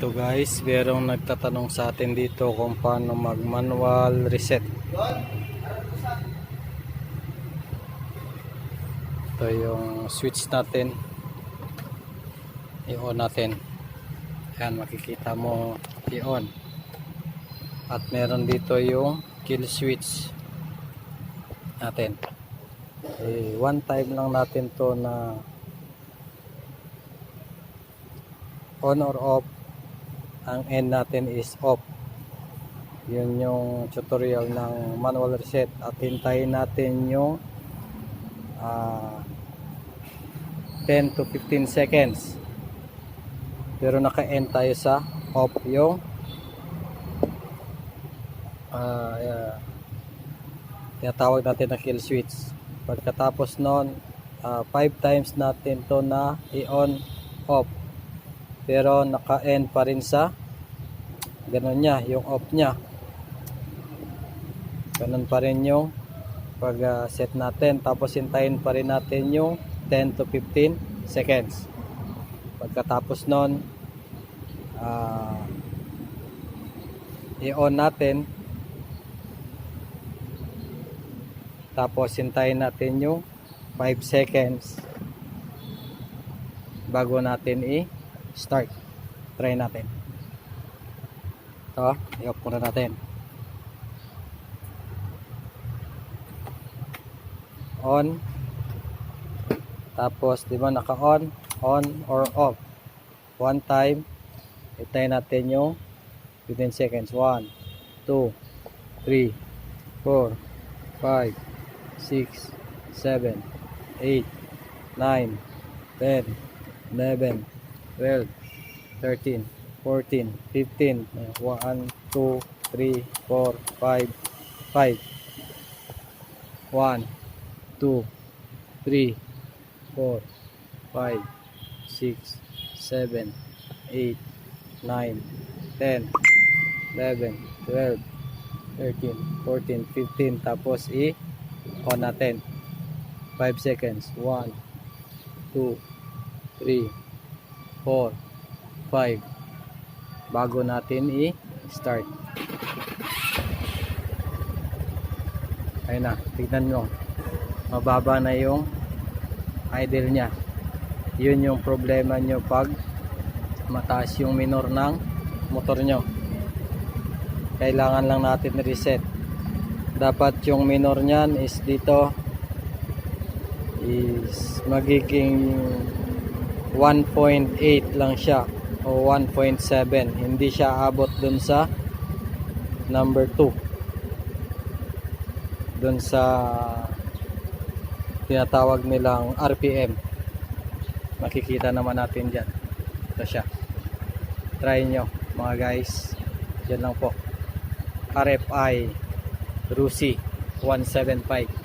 Ito guys, merong nagtatanong sa atin dito kung paano mag manual reset. Ito yung switch natin. I-on natin. Ayan, makikita mo i-on. At meron dito yung kill switch natin. Eh, one time lang natin to na on or off ang end natin is off. Yun yung tutorial ng manual reset at hintayin natin yung ah, 10 to 15 seconds. Pero naka-end tayo sa off yung ah yeah, tinatawag natin na kill switch. Pagkatapos nun 5 times natin to na i-on off pero naka-end pa rin sa ganun niya, yung off niya. Ganun pa rin yung pag ah, set natin. Tapos hintayin pa rin natin yung 10 to 15 seconds. Pagkatapos nun ah, i-on natin. Tapos hintayin natin yung 5 seconds bago natin i- start. Try natin. Ito, i-off muna natin. On. Tapos, di ba naka-on? On or off. One time. Itay natin yung 15 seconds. 1, 2, 3, 4, 5, 6, 7, 8, 9, 10, 11, 12, 13, 14, 15, 1, 2, 3, 4, 5, 5, 1, 2, 3, 4, 5, 6, 7, 8, 9, 10, 11, 12, 13, 14, 15, tapos i-on natin. 5 seconds. 1, 2, 3, 4, 5 bago natin i-start. Ayun na, tignan nyo. Mababa na yung idle nya yun yung problema nyo pag mataas yung minor ng motor nyo. Kailangan lang natin reset. Dapat yung minor nyan is dito is magiging 1.8 lang siya o 1.7 hindi siya abot dun sa number 2 dun sa tinatawag nilang RPM makikita naman natin dyan. Ito siya. Try nyo mga guys. Dyan lang po. RFI Rusi 175